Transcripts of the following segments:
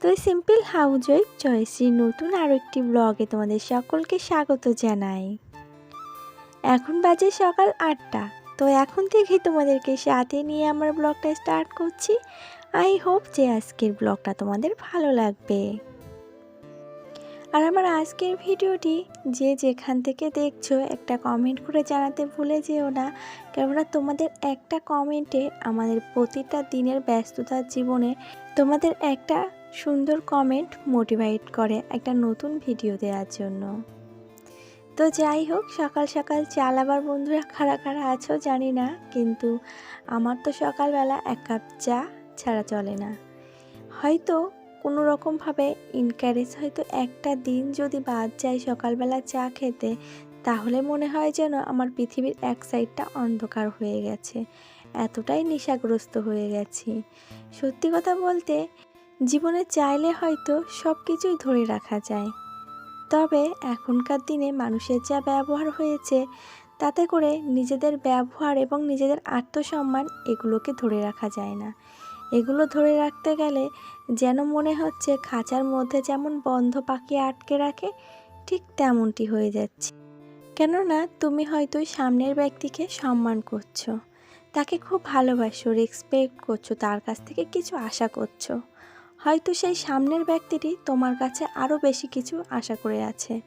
তো এই simple house wife জয়শ্রীর নতুন আরও একটি ব্লগে তোমাদের সকলকে স্বাগত জানাই। এখন বাজে সকাল আটটা, তো এখন থেকেই তোমাদেরকে সাথে নিয়ে আমার ব্লগটা স্টার্ট করছি। আই হোপ যে আজকের ব্লগটা তোমাদের ভালো লাগবে। আর আমার আজকের ভিডিওটি যে যেখান থেকে দেখছ, একটা কমেন্ট করে জানাতে ভুলে যেও না। কেননা তোমাদের একটা কমেন্টে আমাদের প্রতিটা দিনের ব্যস্ততার জীবনে তোমাদের একটা সুন্দর কমেন্ট মোটিভেট করে একটা নতুন ভিডিও দেওয়ার জন্য। তো যাই হোক, সকাল সকাল চাল আবার বন্ধুরা খাড়া খাড়া আছো জানি না, কিন্তু আমার তো সকালবেলা এক কাপ চা ছাড়া চলে না। হয়তো কোনো রকমভাবে ইনকারেজ হয়তো একটা দিন যদি বাদ যায় সকালবেলা চা খেতে, তাহলে মনে হয় যেন আমার পৃথিবীর এক সাইডটা অন্ধকার হয়ে গেছে, এতটাই নেশাগ্রস্ত হয়ে গেছি। সত্যি কথা বলতে জীবনে চাইলে হয়তো সব কিছুই ধরে রাখা যায়। তবে এখনকার দিনে মানুষের যা ব্যবহার হয়েছে, তাতে করে নিজেদের ব্যবহার এবং নিজেদের আত্মসম্মান এগুলোকে ধরে রাখা যায় না। এগুলো ধরে রাখতে গেলে যেন মনে হচ্ছে খাঁচার মধ্যে যেমন বন্ধ পাখি আটকে রাখে, ঠিক তেমনটি হয়ে যাচ্ছে। কেননা তুমি হয়তো সামনের ব্যক্তিকে সম্মান করছ, তাকে খুব ভালোবাসো রেসপেক্ট করছ, তার কাছ থেকে কিছু আশা করছ। হয়তো সেই সামনের ব্যক্তিটি তোমার কাছে আরও বেশি কিছু আশা করে আছে।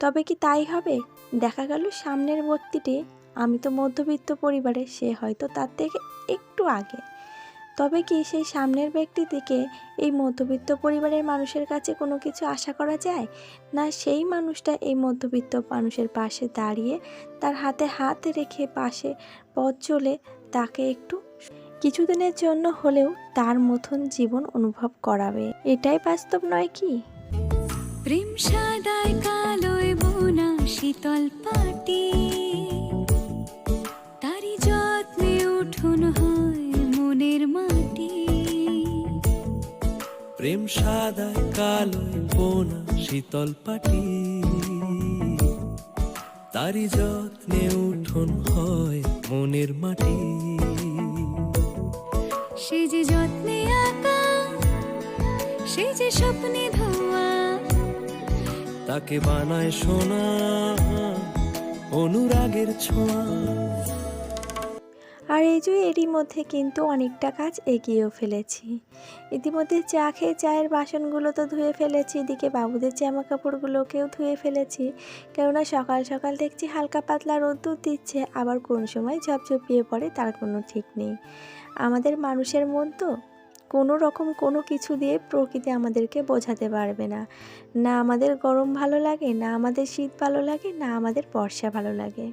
তবে কি তাই হবে? দেখা গেল সামনের ব্যক্তিটি, আমি তো মধ্যবিত্ত পরিবারে, সে হয়তো তার থেকে একটু আগে। তবে কি সেই সামনের ব্যক্তি থেকে এই মধ্যবিত্ত পরিবারের মানুষের কাছে কোনো কিছু আশা করা যায়? না সেই মানুষটা এই মধ্যবিত্ত মানুষের পাশে দাঁড়িয়ে তার হাতে হাত রেখে পাশে পথ চলে তাকে একটু কিছুদিনের জন্য হলেও তার মতন জীবন অনুভব করাবে। এটাই বাস্তব নয় কি? প্রেম সাদায় কালোয় বোনা শীতল পাটি। তারি যত্নে উঠুন হয় মনের মাটি। প্রেম সাদায় কালোয় বোনা শীতল পাটি। তারি যত্নে উঠোন হয় মনের মাটি। সে যে যত্নে আঁকা সে যে স্বপ্নে ধোয়া তাকে বানায় সোনা অনুরাগের ছোঁয়া। আর এই যে এরই মধ্যে কিন্তু অনেকটা কাজ এগিয়েও ফেলেছি। ইতিমধ্যে চা খেয়ে চায়ের বাসনগুলো তো ধুয়ে ফেলেছি এদিকে বাবুদের জামা কাপড়গুলোকেও ধুয়ে ফেলেছি। কেননা সকাল সকাল দেখছি হালকা পাতলা রোদ্দুর দিচ্ছে আবার কোন সময় ঝপঝপিয়ে পড়ে তার কোনো ঠিক নেই। আমাদের মানুষের মন তো কোনো রকম কোনো কিছু দিয়ে প্রকৃতি আমাদেরকে বোঝাতে পারবে না। না আমাদের গরম ভালো লাগে, না আমাদের শীত ভালো লাগে, না আমাদের বর্ষা ভালো লাগে।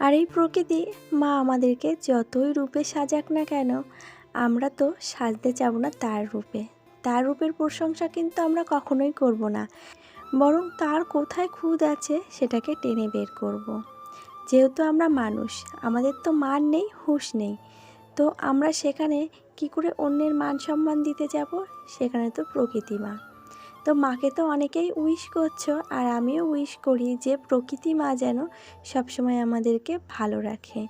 আর এই প্রকৃতি মা আমাদেরকে যতই রূপে সাজাক না কেন, আমরা তো সাজতে যাব না তার রূপে। তার রূপের প্রশংসা কিন্তু আমরা কখনোই করব না। বরং তার কোথায় খুদ আছে সেটাকে টেনে বের করব। যেহেতু আমরা মানুষ, আমাদের তো মান নেই, হুঁশ নেই। তো আমরা সেখানে কি করে অন্যের মান সম্মান দিতে যাব? সেখানে তো প্রকৃতি মা। তো মাকে তো অনেকেই উইশ করছ, আর আমিও উইশ করি যে প্রকৃতি মা যেন সবসময় আমাদেরকে ভালো রাখে।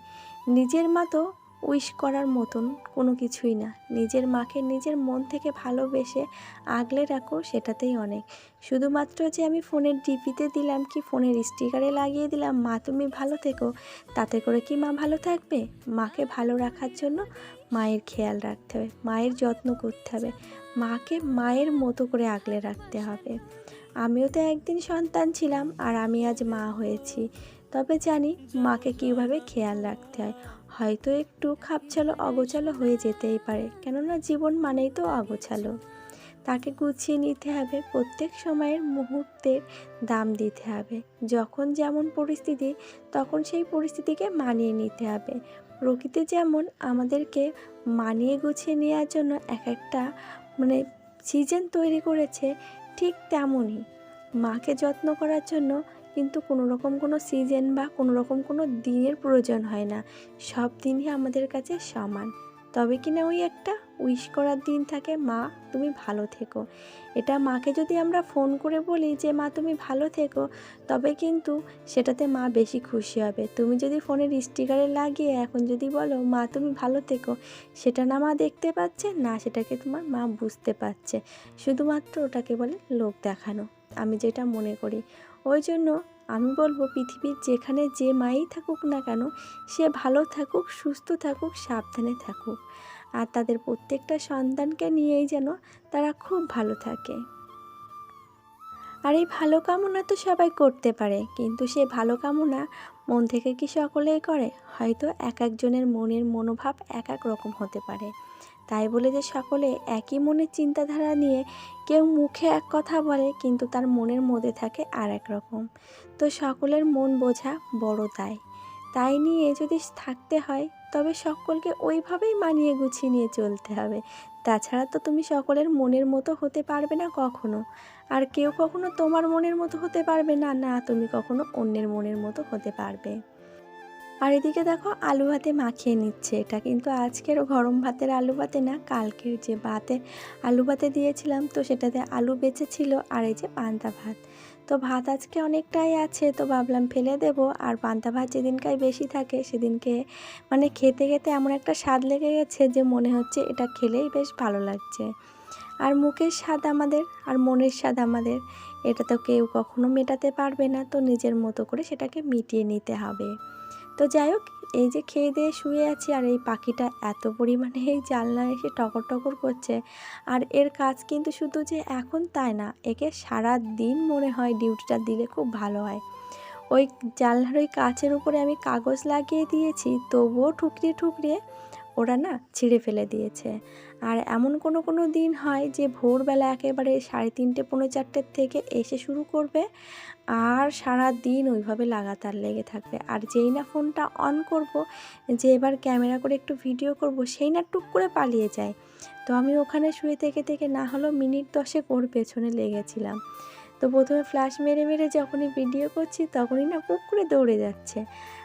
নিজের মা তো উইশ করার মতন কোনো কিছুই না। নিজের মাকে নিজের মন থেকে ভালোবেসে আগলে রাখো, সেটাতেই অনেক। শুধুমাত্র যে আমি ফোনের ডিপিতে দিলাম কি ফোনের স্টিকারে লাগিয়ে দিলাম, মা, তুমি ভালো থেকো। তাতে করে কি মা ভালো থাকবে? মাকে ভালো রাখার জন্য মায়ের খেয়াল রাখতে হবে, মায়ের যত্ন করতে হবে। মাকে মায়ের মতো করে আগলে রাখতে হবে। আমিও তো একদিন সন্তান ছিলাম আর আমি আজ মা হয়েছি। তবে জানি মাকে কীভাবে খেয়াল রাখতে হয়। হয়তো একটু খাপছালো অগোছালো হয়ে যেতেই পারে, কেননা জীবন মানেই তো অগোছালো। তাকে গুছিয়ে নিতে হবে, প্রত্যেক সময়ের মুহূর্তের দাম দিতে হবে। যখন যেমন পরিস্থিতি, তখন সেই পরিস্থিতিকে মানিয়ে নিতে হবে। প্রকৃতি যেমন আমাদেরকে মানিয়ে গুছিয়ে নেওয়ার জন্য এক একটা মানে সিজন তৈরি করেছে, ঠিক তেমনই। মাকে যত্ন করার জন্য কিন্তু কোনো রকম কোনো সিজন বা কোনো রকম কোনো দিনের প্রয়োজন হয় না। সব দিনই আমাদের কাছে সমান। তবে কিনা ওই একটা উইশ করার দিন থাকে, মা তুমি ভালো থেকো। এটা মাকে যদি আমরা ফোন করে বলি যে, মা তুমি ভালো থেকো, তবে কিন্তু সেটাতে মা বেশি খুশি হবে। তুমি যদি ফোনের স্টিকারে লাগিয়ে এখন যদি বলো, মা তুমি ভালো থেকো, সেটা না মা দেখতে পাচ্ছে, না সেটাকে তোমার মা বুঝতে পারছে। শুধুমাত্র ওটাকে বলে লোক দেখানো। আমি যেটা মনে করি ওই জন্য আমি বলব পৃথিবীর যেখানে যে মাই থাকুক না কেন, সে ভালো থাকুক, সুস্থ থাকুক, সাবধানে থাকুক। আর তাদের প্রত্যেকটা সন্তানকে নিয়েই যেন তারা খুব ভালো থাকে। আর এই ভালো কামনা তো সবাই করতে পারে, কিন্তু সে ভালো কামনা মন থেকে কি সকলেই করে? হয়তো এক একজনের মনের মনোভাব এক এক রকম হতে পারে। তাই বলে যে সকলে একই মনের চিন্তাধারা নিয়ে কেউ মুখে এক কথা বলে, কিন্তু তার মনের মধ্যে থাকে আর এক রকম। তো সকলের মন বোঝা বড় তাই তাই নিয়ে যদি থাকতে হয়, তবে সকলকে ওইভাবেই মানিয়ে গুছিয়ে নিয়ে চলতে হবে। তাছাড়া তো তুমি সকলের মনের মতো হতে পারবে না কখনো। আর কেউ কখনো তোমার মনের মতো হতে পারবে না না তুমি কখনো অন্যের মনের মতো হতে পারবে। আর এদিকে দেখো আলু ভাতে মাখিয়ে নিচ্ছে। এটা কিন্তু আজকের গরম ভাতের আলু ভাতে না, কালকের যে ভাতে আলু ভাতে দিয়েছিলাম, তো সেটাতে আলু বেঁচে ছিল আর এই যে পান্তা ভাত। তো ভাত আজকে অনেকটাই আছে, তো ভাবলাম ফেলে দেব। আর পান্তা ভাত যেদিনকাই বেশি থাকে, সেদিনকে মানে খেতে খেতে এমন একটা স্বাদ লেগে গেছে যে মনে হচ্ছে এটা খেলেই বেশ ভালো লাগছে। আর মুখের স্বাদ আমাদের, আর মনের স্বাদ আমাদের, এটা তো কেউ কখনো মেটাতে পারবে না। তো নিজের মতো করে সেটাকে মিটিয়ে নিতে হবে। তো যাই হোক, এই যে খেয়ে দিয়ে শুয়ে আছি আর এই পাখিটা এত পরিমাণে এই জানলায় এসে টকর টকর করছে। আর এর কাজ কিন্তু শুধু যে এখন তাই না, একে সারা দিন মনে হয় ডিউটিটা দিলে খুব ভালো হয়। ওই জানলার ওই কাচের উপরে আমি কাগজ লাগিয়ে দিয়েছি, তবুও ঠুকরিয়ে ঠুকরিয়ে ওরা না ছিঁড়ে ফেলে দিয়েছে। আর এমন কোনো কোনো দিন হয় যে ভোরবেলা একেবারে সাড়ে তিনটে, পৌনে চারটের থেকে এসে শুরু করবে আর সারা দিন ওইভাবে লাগাতার লেগে থাকবে। আর যেই না ফোনটা অন করব, যে এবার ক্যামেরা করে একটু ভিডিও করব, সেই না টুক করে পালিয়ে যায়। তো আমি ওখানে শুয়ে থেকে থেকে না হলেও মিনিট দশেক ওর পেছনে লেগেছিলাম। তো প্রথমে ফ্ল্যাশ মেরে মেরে যখনই ভিডিও করছি, তখনই না পুক করে দৌড়ে যাচ্ছে।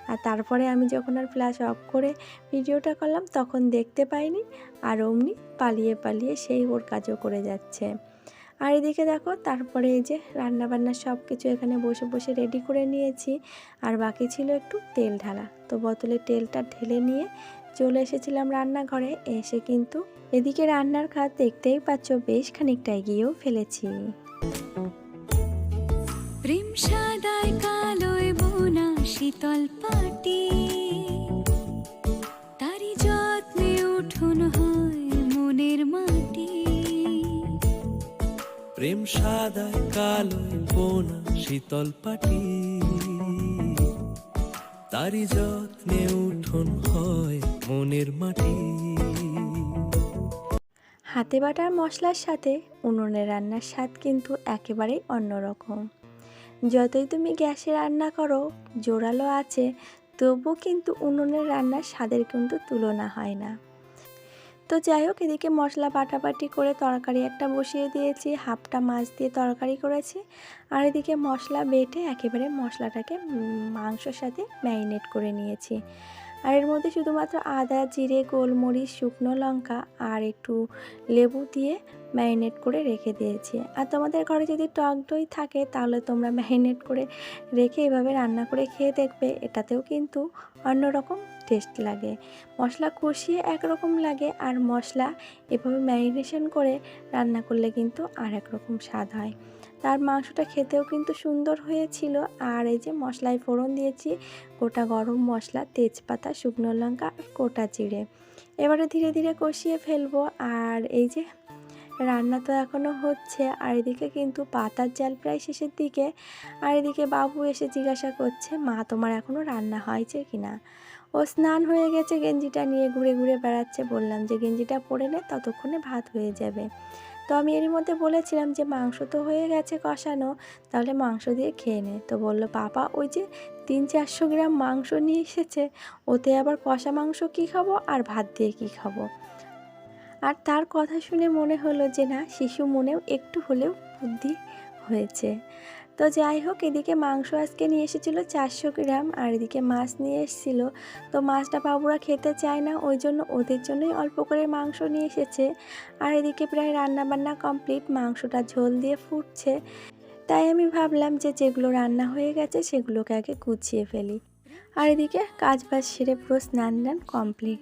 আর তারপরে আমি যখন আর ফ্ল্যাশ অফ করে ভিডিওটা করলাম, তখন দেখতে পাইনি আর অমনি পালিয়ে পালিয়ে সেই ওর কাজও করে যাচ্ছে। আর এদিকে দেখো, তারপরে এই যে রান্নাবান্না সব কিছু এখানে বসে বসে রেডি করে নিয়েছি। আর বাকি ছিল একটু তেল ঢালা। তো বোতলে তেলটা ঢেলে নিয়ে চলে এসেছিলাম রান্নাঘরে। এসে কিন্তু এদিকে রান্নার খাত দেখতেই পাচ্ছ, বেশ খানিকটা এগিয়েও ফেলেছি। প্রেম শীতল পাটি তারি যত্নে উঠুন হয় মনের মাটি। প্রেম সাদায় কালোয় বোনা শীতল পাটি তারি যত্নে উঠোন হয় মনের মাটি। হাতে বাটার মশলার সাথে উনুনে রান্নার স্বাদ কিন্তু একেবারেই অন্যরকম। যতই তুমি গ্যাসে রান্না করো, জোরালো আছে তবুও কিন্তু উনুনের রান্নার স্বাদের কিন্তু তুলনা হয় না। তো যাই হোক, এদিকে মশলা বাটাবাটি করে তরকারি একটা বসিয়ে দিয়েছি, হাফটা মাছ দিয়ে তরকারি করেছি, আর এদিকে মশলা বেটে একেবারে মশলাটাকে মাংসর সাথে ম্যারিনেট করে নিয়েছি। আর এর মধ্যে শুধুমাত্র আদা, জিরে, গোলমরিচ, শুকনো লঙ্কা আর একটু লেবু দিয়ে ম্যারিনেট করে রেখে দিয়েছি। আর তোমাদের ঘরে যদি টক দই থাকে তাহলে তোমরা ম্যারিনেট করে রেখে এভাবে রান্না করে খেয়ে দেখবে, এটাতেও কিন্তু অন্যরকম টেস্ট লাগে। মশলা কষিয়ে একরকম লাগে আর মশলা এভাবে ম্যারিনেশন করে রান্না করলে কিন্তু আর একরকম স্বাদ হয়। তার মাংসটা খেতেও কিন্তু সুন্দর হয়েছিল। আর এই যে মশলায় ফোড়ন দিয়েছি, গোটা গরম মশলা, তেজপাতা, শুকনো লঙ্কা আর গোটা জিরে। এবারে ধীরে ধীরে কষিয়ে ফেলব। আর এই যে রান্না তো এখনও হচ্ছে, আর এদিকে কিন্তু পাতার জাল প্রায় শেষের দিকে। আর এদিকে বাবু এসে জিজ্ঞাসা করছে, মা, তোমার এখনও রান্না হয়েছে কি না ও স্নান হয়ে গেছে, গেঞ্জিটা নিয়ে ঘুরে ঘুরে বেড়াচ্ছে। বললাম যে, গেঞ্জিটা পরে নে, ততক্ষণে ভাত হয়ে যাবে। তো আমি এরই মধ্যে বলেছিলাম যে মাংস তো হয়ে গেছে কষানো, তাহলে মাংস দিয়ে খেয়ে নে। তো বলল, পাপা, ওই যে তিন চারশো গ্রাম মাংস নিয়ে এসেছে, ওতে আবার কষা মাংস কী খাব আর ভাত দিয়ে কী খাব? আর তার কথা শুনে মনে হলো যে না, শিশু মনেও একটু হলেও বুদ্ধি হয়েছে। তো যাই হোক, এদিকে মাংস আজকে নিয়ে এসেছিল চারশো গ্রাম আর এদিকে মাছ নিয়ে এসেছিল। তো মাছটা বাবুরা খেতে চায় না, ওই জন্য ওদের জন্যই অল্প করে মাংস নিয়ে এসেছে। আর এদিকে প্রায় রান্না বান্না কমপ্লিট, মাংসটা ঝোল দিয়ে ফুটছে। তাই আমি ভাবলাম যে যেগুলো রান্না হয়ে গেছে সেগুলোকে আগে গুছিয়ে ফেলি। আর এদিকে কাজ বাজ সেরে পুরো স্নান কমপ্লিট।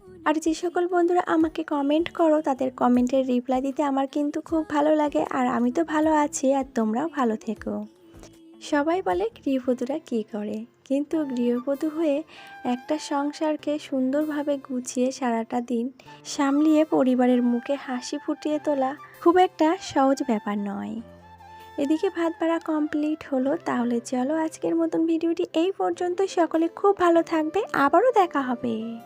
আর যে সকল বন্ধুরা আমাকে কমেন্ট করো, তাদের কমেন্টের রিপ্লাই দিতে আমার কিন্তু খুব ভালো লাগে। আর আমি তো ভালো আছি, আর তোমরাও ভালো থেকো। সবাই বলে গৃহবধূরা কী করে? কিন্তু গৃহবধূ হয়ে একটা সংসারকে সুন্দরভাবে গুছিয়ে সারাটা দিন সামলিয়ে পরিবারের মুখে হাসি ফুটিয়ে তোলা খুব একটা সহজ ব্যাপার নয়। এদিকে ভাত বাড়া কমপ্লিট হলো, তাহলে চলো আজকের মতন ভিডিওটি এই পর্যন্ত। সকলে খুব ভালো থাকবে, আবারও দেখা হবে।